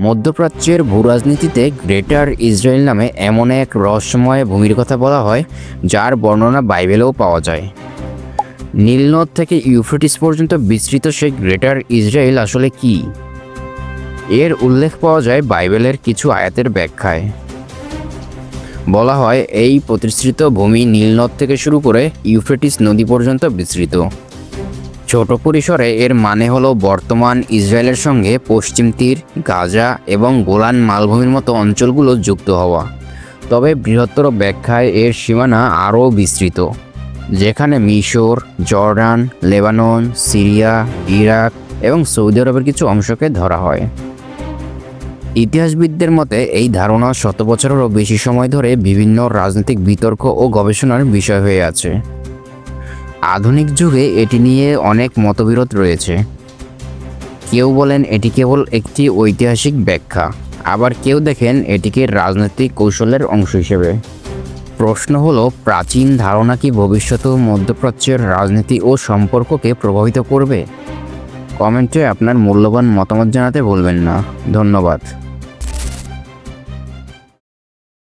মধ্যপ্রাচ্যের ভূরাজনীতিতে greater Israel নামে এমন এক রহস্যময় ভূমির কথা বলা হয়, যার বর্ণনা বাইবেলেও পাওয়া যায়। নীলনদ থেকে ইউফ্রেটিস পর্যন্ত বিস্তৃত সেই গ্রেটার ইসরায়েল আসলে কি? এর উল্লেখ পাওয়া যায় বাইবেলের কিছু আয়াতের ব্যাখ্যায়। বলা হয়, এই প্রতিষ্ঠিত ভূমি নীলনদ থেকে শুরু করে ইউফ্রেটিস নদী পর্যন্ত বিস্তৃত। ছোট পরিসরে এর মানে হলো বর্তমান ইসরায়েলের সঙ্গে পশ্চিম তীর, গাজা এবং গোলান মালভূমির মতো অঞ্চলগুলো যুক্ত হওয়া। তবে বৃহত্তর ব্যাখ্যায় এর সীমানা আরও বিস্তৃত, যেখানে মিশর, জর্ডান, লেবানন, সিরিয়া, ইরাক এবং সৌদি আরবের কিছু অংশকে ধরা হয়। ইতিহাসবিদদের মতে, এই ধারণা শত বছরেরও বেশি সময় ধরে বিভিন্ন রাজনৈতিক বিতর্ক ও গবেষণার বিষয় হয়ে আছে। আধুনিক যুগে এটি নিয়ে অনেক মতবিরোধ রয়েছে। কেউ বলেন এটি কেবল একটি ঐতিহাসিক ব্যাখ্যা, আবার কেউ দেখেন এটিকে রাজনৈতিক কৌশলের অংশ হিসেবে। প্রশ্ন হলো, প্রাচীন ধারণা কি ভবিষ্যতেও মধ্যপ্রাচ্যের রাজনীতি ও সম্পর্ককে প্রভাবিত করবে? কমেন্টে আপনার মূল্যবান মতামত জানাতে ভুলবেন না। ধন্যবাদ।